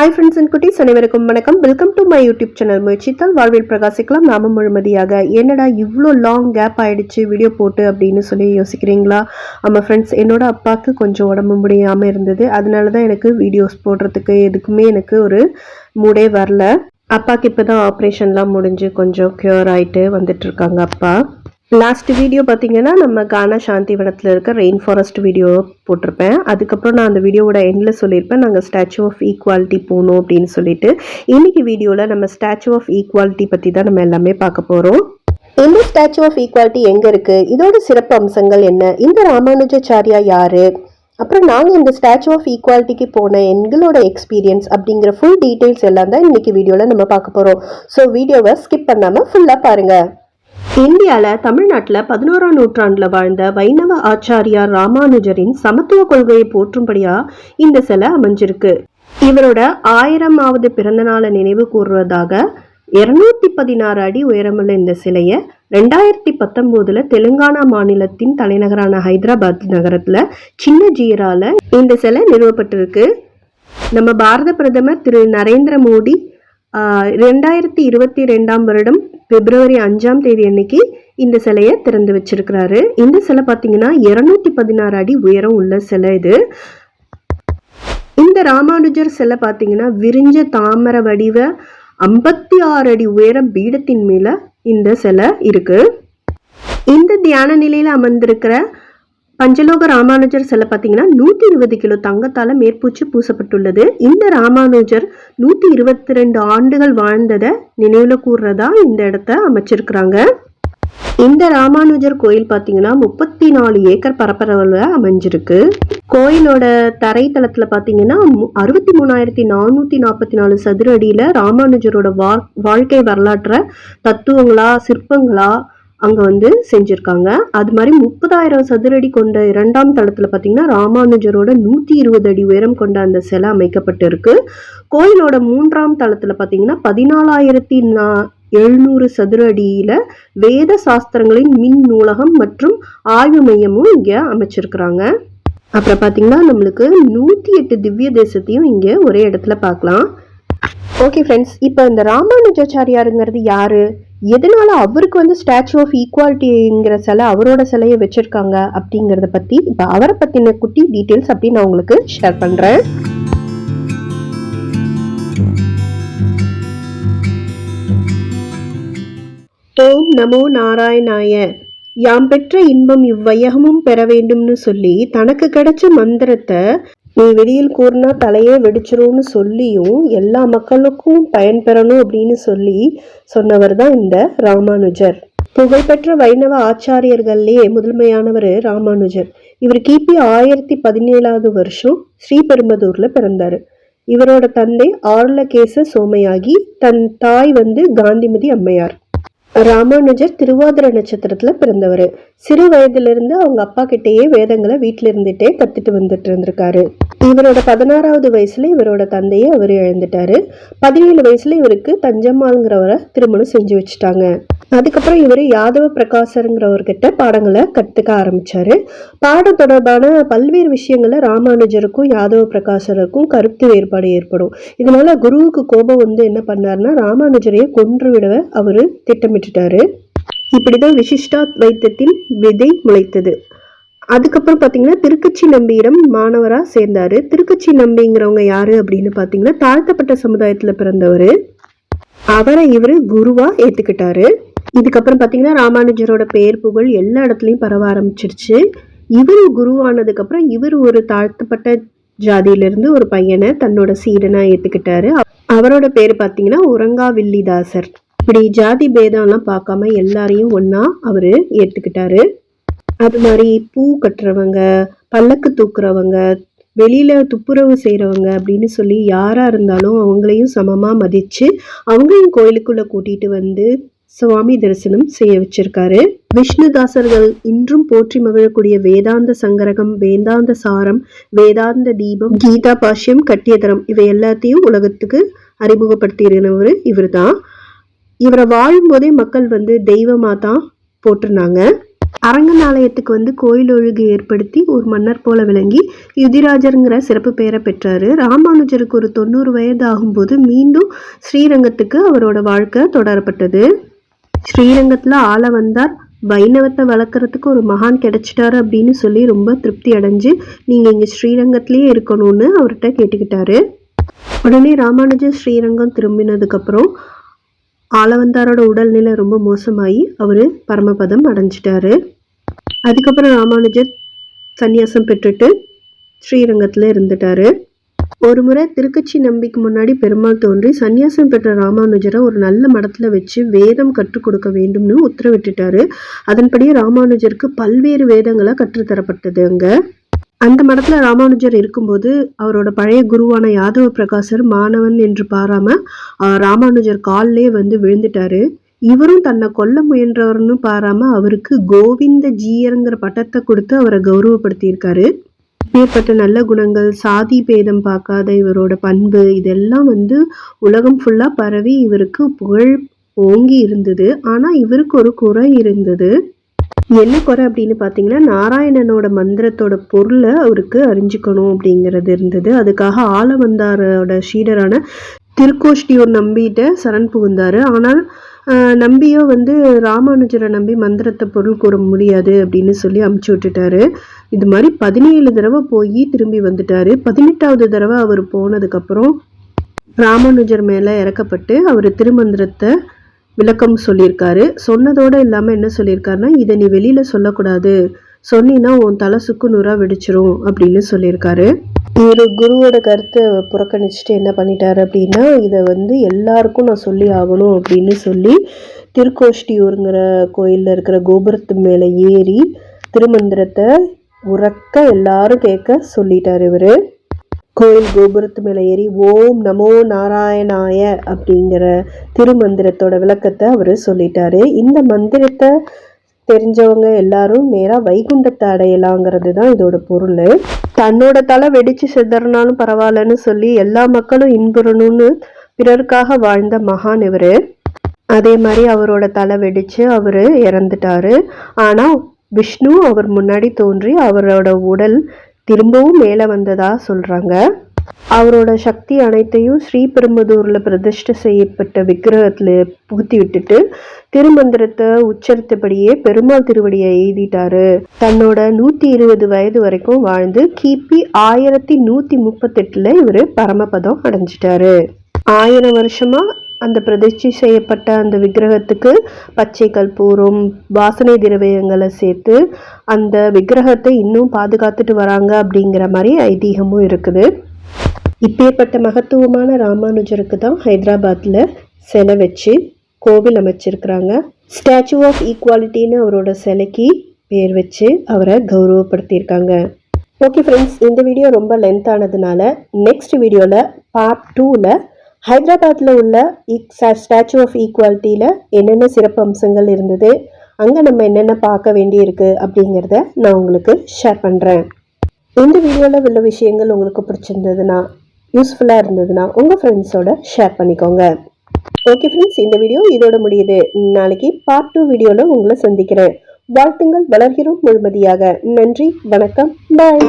Hi friends and குட்டீஸ் அனைவருக்கும் வணக்கம். Welcome to my YouTube channel முயற்சித்தால் வாழ்வில் பிரகாசிக்கலாம். நாம முழுமதியாக. என்னடா இவ்வளோ லாங் கேப் ஆகிடுச்சு வீடியோ போட்டு அப்படின்னு சொல்லி யோசிக்கிறீங்களா? ஆமாம் ஃப்ரெண்ட்ஸ் என்னோட அப்பாவுக்கு கொஞ்சம் உடம்பு முடியாமல் இருந்தது. அதனால தான் எனக்கு வீடியோஸ் போடுறதுக்கு எதுக்குமே எனக்கு ஒரு மூடே வரல. அப்பாவுக்கு இப்போ தான் ஆப்ரேஷன்லாம் முடிஞ்சு கொஞ்சம் க்யூர் ஆகிட்டு வந்துட்டுருக்காங்க அப்பா. லாஸ்ட் வீடியோ பார்த்தீங்கன்னா நம்ம கானா சாந்திவனத்தில் இருக்க ரெயின் ஃபாரஸ்ட் வீடியோ போட்டிருப்பேன். அதுக்கப்புறம் நான் அந்த வீடியோவோட எண்டில் சொல்லியிருப்பேன் நாங்கள் ஸ்டாச்சு ஆஃப் ஈக்குவாலிட்டி போகணும் அப்படின்னு சொல்லிட்டு. இன்னைக்கு வீடியோவில் நம்ம ஸ்டாச்சு ஆஃப் ஈக்குவாலிட்டி பற்றி தான் நம்ம எல்லாமே பார்க்க போகிறோம் இந்த ஸ்டாச்சு ஆஃப் ஈக்குவாலிட்டி எங்கே இருக்குது இதோட சிறப்பு அம்சங்கள் என்ன? இந்த ராமானுஜாச்சாரியா யார்? அப்புறம் நாங்கள் இந்த ஸ்டாச்சு ஆஃப் ஈக்குவாலிட்டிக்கு போன எங்களோட எக்ஸ்பீரியன்ஸ் அப்படிங்கிற ஃபுல் டீட்டெயில்ஸ் எல்லாம் தான் இன்னைக்கு வீடியோவில் நம்ம பார்க்க போகிறோம் ஸோ வீடியோவை ஸ்கிப் பண்ணாமல் ஃபுல்லாக பாருங்கள் இந்தியாவில் தமிழ்நாட்டில் பதினோராம் நூற்றாண்டில் வாழ்ந்த வைணவ ஆச்சாரியார் ராமானுஜரின் சமத்துவ கொள்கையை போற்றும்படியா இந்த சிலை அமைஞ்சிருக்கு. இவரோட ஆயிரமாவது பிறந்த நாளை நினைவு கூறுவதாக இருநூத்தி பதினாறு அடி உயரமுள்ள இந்த சிலையை ரெண்டாயிரத்தி பத்தொன்போதுல தெலுங்கானா மாநிலத்தின் தலைநகரான ஹைதராபாத் நகரத்துல சின்ன ஜீரால இந்த சிலை நிறுவப்பட்டிருக்கு. நம்ம பாரத பிரதமர் திரு நரேந்திர மோடி ரெண்டாயிரத்தி இருபத்தி ரெண்டாம் வருடம் பிப்ரவரி அஞ்சாம் தேதி அன்னைக்கு இந்த சிலையை திறந்து வச்சிருக்கிறாரு. இந்த சிலை பார்த்தீங்கன்னா இருநூத்தி பதினாறு அடி உயரம் உள்ள சிலை இது. இந்த ராமானுஜர் சிலை பார்த்தீங்கன்னா விரிஞ்ச தாமர வடிவ ஐம்பத்தி ஆறு அடி உயரம் பீடத்தின் மேல இந்த சிலை இருக்கு. இந்த தியான நிலையில அமர்ந்திருக்கிற பஞ்சலோக ராமானுஜர் சிலை பார்த்தீங்கன்னா நூற்றி இருபது கிலோ தங்கத்தால் மேற்பூச்சு பூசப்பட்டுள்ளது. இந்த ராமானுஜர் நூற்றி இருபத்தி ரெண்டு ஆண்டுகள் வாழ்ந்ததை நினைவுல கூறுறதா இந்த இடத்த அமைச்சிருக்கிறாங்க. இந்த ராமானுஜர் கோயில் பார்த்தீங்கன்னா முப்பத்தி நாலு ஏக்கர் பரப்பளவில் அமைஞ்சிருக்கு. கோயிலோட தரைத்தளத்துல பார்த்தீங்கன்னா அறுபத்தி மூணாயிரத்தி நானூற்றி நாற்பத்தி நாலு சதுர அடியில் ராமானுஜரோட வா வாழ்க்கை வரலாற்றை தத்துவங்களா சிற்பங்களா அங்கே வந்து செஞ்சுருக்காங்க. அது மாதிரி முப்பதாயிரம் சதுரடி கொண்ட இரண்டாம் தளத்தில் பார்த்தீங்கன்னா ராமானுஜரோட நூற்றி இருபது அடி உயரம் கொண்ட அந்த சிலை அமைக்கப்பட்டிருக்கு. கோயிலோட மூன்றாம் தளத்தில் பார்த்தீங்கன்னா பதினாலாயிரத்தி நா எழுநூறு சதுர அடியில் வேத சாஸ்திரங்களின் மின் நூலகம் மற்றும் ஆய்வு மையமும் இங்கே அமைச்சிருக்கிறாங்க. அப்புறம் பார்த்தீங்கன்னா நம்மளுக்கு நூற்றி எட்டு திவ்ய தேசத்தையும் இங்கே ஒரே இடத்துல பார்க்கலாம் ஓகே ஃப்ரெண்ட்ஸ் இப்போ இந்த ராமானுஜாச்சாரியாருங்கிறது யாரு? எதனால அவருக்கு வந்து ஸ்டாச்சு ஆஃப் ஈக்குவாலிட்டிங்கிற சிலை அவரோட சிலையை வச்சிருக்காங்க அப்படிங்கிறத பற்றி இப்போ அவரை பற்றின குட்டி டீட்டெயில்ஸ் அப்படி நான் உங்களுக்கு ஷேர் பண்ணுறேன் ஓம் நமோ நாராயணாய. யாம் பெற்ற இன்பம் இவ்வையகமும் பெற வேண்டும்னு சொல்லி தனக்கு கிடைச்ச மந்திரத்தை நீ வெளியில் கூறினா தலையே வெடிச்சிரும்னு சொல்லியும் எல்லா மக்களுக்கும் பயன்பெறணும் அப்படின்னு சொல்லி சொன்னவர் தான் இந்த ராமானுஜர். புகழ்பெற்ற வைணவ ஆச்சாரியர்கள்லேயே முதன்மையானவர் ராமானுஜர். இவர் கிபி ஆயிரத்தி பதினேழாவது வருஷம் ஸ்ரீபெரும்பதூர்ல பிறந்தார். இவரோட தந்தை ஆர்லகேச சோமையாகி தன் தாய் வந்து காந்திமதி அம்மையார். ராமானுஜர் திருவாதிர நட்சத்திரத்துல பிறந்தவர். சிறு வயதிலிருந்து அவங்க அப்பா கிட்டேயே வேதங்களை வீட்டில் இருந்துட்டே கத்துட்டு வந்துட்டு இருந்திருக்காரு. இவரோட பதினாறாவது வயசுல இவரோட தந்தையை அவர் இழந்துட்டாரு. பதினேழு வயசுல இவருக்கு தஞ்சம்மாளுங்கிறவரை திருமணம் செஞ்சு வச்சுட்டாங்க. அதுக்கப்புறம் இவர் யாதவ பிரகாசருங்கிறவர்கிட்ட பாடங்களை கற்றுக்க ஆரம்பித்தார் பாடம் தொடர்பான பல்வேறு விஷயங்களை ராமானுஜருக்கும் யாதவ பிரகாசருக்கும் கருத்து வேறுபாடு ஏற்படும். இதனால் குருவுக்கு கோபம் வந்து என்ன பண்ணாருன்னா ராமானுஜரையே கொன்று விட அவர் திட்டமிட்டுட்டாரு. இப்படிதான் விசிஷ்டா வைத்தியத்தின் விதை முளைத்தது. அதுக்கப்புறம் பார்த்தீங்கன்னா திருக்கச்சி நம்பியிடம் மாணவராக சேர்ந்தார். திருக்கச்சி நம்பிங்கிறவங்க யார் அப்படின்னு பார்த்தீங்கன்னா தாழ்த்தப்பட்ட சமுதாயத்தில் பிறந்தவர். அவரை இவர் குருவாக ஏற்றுக்கிட்டாரு இதுக்கப்புறம் பார்த்தீங்கன்னா ராமானுஜரோட பெயர் புகழ் எல்லா இடத்துலையும் பரவ ஆரம்பிச்சிருச்சு. இவர் குருவானதுக்கப்புறம் இவர் ஒரு தாழ்த்தப்பட்ட ஜாதியிலிருந்து ஒரு பையனை தன்னோட சீடனாக ஏத்துக்கிட்டாரு. அவரோட பேர் பார்த்தீங்கன்னா உரங்கா வில்லிதாசர் இப்படி ஜாதி பேதம்லாம் பார்க்காம எல்லாரையும் ஒன்றா அவரு ஏத்துக்கிட்டாரு. அது மாதிரி பூ கட்டுறவங்க பல்லக்கு தூக்குறவங்க வெளியில துப்புரவு செய்கிறவங்க அப்படின்னு சொல்லி யாரா இருந்தாலும் அவங்களையும் சமமா மதிச்சு அவங்களையும் கோயிலுக்குள்ள கூட்டிட்டு வந்து சுவாமி தரிசனம் செய்ய வச்சிருக்காரு. விஷ்ணுதாசர்கள் இன்றும் போற்றி மகிழக்கூடிய வேதாந்த சங்கரகம் வேதாந்த சாரம் வேதாந்த தீபம் கீதா பாஷ்யம் கட்டியதரம் இவை எல்லாத்தையும் உலகத்துக்கு அறிமுகப்படுத்தியிருந்தவர் இவர்தான். இவரை வாழும்போதே மக்கள் வந்து தெய்வமாக தான் போட்டிருந்தாங்க. அரங்கநாலயத்துக்கு வந்து கோயில் ஒழுகு ஏற்படுத்தி ஒரு மன்னர் போல விளங்கி யுதிராஜருங்கிற சிறப்பு பெயரை பெற்றாரு. ராமானுஜருக்கு ஒரு தொண்ணூறு வயது ஆகும்போது மீண்டும் ஸ்ரீரங்கத்துக்கு அவரோட வாழ்க்கை தொடரப்பட்டது. ஸ்ரீரங்கத்தில் ஆள வந்தார். வைணவத்தை வளர்க்குறதுக்கு ஒரு மகான் கிடைச்சிட்டாரு அப்படின்னு சொல்லி ரொம்ப திருப்தி அடைஞ்சு நீங்கள் இங்கே ஸ்ரீரங்கத்திலேயே இருக்கணும்னு அவர்கிட்ட கேட்டுக்கிட்டாரு. உடனே ராமானுஜர் ஸ்ரீரங்கம் திரும்பினதுக்கப்புறம் ஆளவந்தாரோட உடல்நிலை ரொம்ப மோசமாகி அவர் பரமபதம் அடைஞ்சிட்டாரு. அதுக்கப்புறம் ராமானுஜர் சன்னியாசம் பெற்றுட்டு ஸ்ரீரங்கத்தில் இருந்துட்டாரு. ஒரு முறை திருக்கச்சி நம்பிக்கு முன்னாடி பெருமாள் தோன்றி சன்னியாசம் பெற்ற ராமானுஜரை ஒரு நல்ல மடத்துல வச்சு வேதம் கற்றுக் கொடுக்க வேண்டும்னு உத்தரவிட்டுட்டாரு. அதன்படியே ராமானுஜருக்கு பல்வேறு வேதங்களை கற்றுத்தரப்பட்டது அங்க. அந்த மடத்துல ராமானுஜர் இருக்கும்போது அவரோட பழைய குருவான யாதவ பிரகாசர் மாணவன் என்று பாராம ராமானுஜர் காலிலே வந்து விழுந்துட்டாரு. இவரும் தன்னை கொல்ல முயன்றவர்னு பாராம அவருக்கு கோவிந்த ஜீயருங்கிற பட்டத்தை கொடுத்து அவரை கௌரவப்படுத்தியிருக்காரு. ஏற்பட்ட நல்ல குணங்கள் சாதி பேதம் பார்க்காத இவரோட பண்பு இதெல்லாம் வந்து உலகம் ஃபுல்லாக பரவி இவருக்கு புகழ் ஓங்கி இருந்தது. ஆனால் இவருக்கு ஒரு குறை இருந்தது. என்ன குறை அப்படின்னு பார்த்தீங்கன்னா நாராயணனோட மந்திரத்தோட பொருளை அவருக்கு அறிஞ்சுக்கணும் அப்படிங்கிறது இருந்தது. அதுக்காக ஆலவந்தாரோட ஷீடரான திருக்கோஷ்டியோர் நம்பிட்ட சரண் புகுந்தார். ஆனால் நம்பியோ வந்து ராமானுஜரை நம்பி மந்திரத்தை பொருள் கூற முடியாது அப்படின்னு சொல்லி அமுச்சு விட்டுட்டாரு. இது மாதிரி பதினேழு தடவை போய் திரும்பி வந்துட்டாரு. பதினெட்டாவது தடவை அவர் போனதுக்கப்புறம் ராமானுஜர் மேலே இறக்கப்பட்டு அவர் திருமந்திரத்தை விளக்கம் சொல்லியிருக்காரு. சொன்னதோடு இல்லாமல் என்ன சொல்லியிருக்காருன்னா இதை நீ வெளியில் சொல்லக்கூடாது. சொன்னின்னா உன் தலை சுக்கு நூறாக வெடிச்சிரும் அப்படின்னு சொல்லியிருக்காரு. ஒரு குருவோட கருத்தை புறக்கணிச்சுட்டு என்ன பண்ணிட்டார் அப்படின்னா இதை வந்து எல்லாருக்கும் நான் சொல்லி ஆகணும் அப்படின்னு சொல்லி திருக்கோஷ்டியூருங்கிற கோயிலில் இருக்கிற கோபுரத்து மேலே ஏறி திருமந்திரத்தை உறக்க எல்லாரும் கேட்க சொல்லிட்டார் இவர். கோயில் கோபுரத்து மேலே ஏறி ஓம் நமோ நாராயணாய அப்படிங்கிற திருமந்திரத்தோட விளக்கத்தை அவர் சொல்லிட்டாரு. இந்த மந்திரத்தை தெரிஞ்சவங்க எல்லாரும் நேராக வைகுண்டத்தை அடையலாங்கிறது தான் இதோட பொருள். தன்னோட தலை வெடிச்சு செதறினாலும் பரவாயில்லன்னு சொல்லி எல்லா மக்களும் இன்புறணும்னு பிறருக்காக வாழ்ந்த மகான் இவர். அதே மாதிரி அவரோட தலை வெடிச்சு அவர் இறந்துட்டாரு. ஆனால் விஷ்ணு அவர் முன்னாடி தோன்றி அவரோட உடல் திரும்பவும் மேலே வந்ததாக சொல்கிறாங்க அவரோட சக்தி அனைத்தையும் ஸ்ரீபெரும்புதூரில் பிரதிஷ்டை செய்யப்பட்ட விக்கிரகத்தில் புகுத்தி விட்டுட்டு திருமந்திரத்தை உச்சரித்தபடியே பெருமாள் திருவடியை எழுதிட்டாரு. தன்னோட நூற்றி இருபது வயது வரைக்கும் வாழ்ந்து கிபி ஆயிரத்தி நூற்றி முப்பத்தெட்டில் இவர் பரமபதம் அடைஞ்சிட்டாரு. ஆயிரம் வருஷமா அந்த பிரதிஷ்டை செய்யப்பட்ட அந்த விக்கிரகத்துக்கு பச்சை கற்பூரம் வாசனை திரவியங்களை சேர்த்து அந்த விக்கிரகத்தை இன்னும் பாதுகாத்துட்டு வராங்க அப்படிங்கிற மாதிரி ஐதீகமும் இருக்குது. இப்பேற்பட்ட மகத்துவமான ராமானுஜருக்கு தான் ஹைதராபாத்தில் சிலை வச்சு கோவில் அமைச்சிருக்கிறாங்க. ஸ்டாச்சு ஆஃப் ஈக்குவாலிட்டின்னு அவரோட சிலைக்கு பேர் வச்சு அவரை கௌரவப்படுத்தியிருக்காங்க. ஓகே ஃப்ரெண்ட்ஸ் இந்த வீடியோ ரொம்ப லென்த் ஆனதுனால நெக்ஸ்ட் வீடியோவில் பார்ட் டூவில் ஹைதராபாத்தில் உள்ள ஸ்டாச்சு ஆஃப் ஈக்குவாலிட்டியில் என்னென்ன சிறப்பு அம்சங்கள் இருந்தது அங்கே நம்ம என்னென்ன பார்க்க வேண்டியிருக்கு அப்படிங்கிறத நான் உங்களுக்கு ஷேர் பண்ணுறேன் இந்த வீடியோவில் உள்ள விஷயங்கள் உங்களுக்கு பிடிச்சிருந்ததுன்னா யூஸ்ஃபுல்லாக இருந்ததுன்னா உங்கள் ஃப்ரெண்ட்ஸோட ஷேர் பண்ணிக்கோங்க. ஓகே ஃப்ரெண்ட்ஸ் இந்த வீடியோ இதோட முடியுது. நாளைக்கு பார்ட் டூ வீடியோவில் உங்களை சந்திக்கிறேன். வாழ்த்துங்கள் வளர்கிறோம் முழுமதியாக. நன்றி வணக்கம் பாய்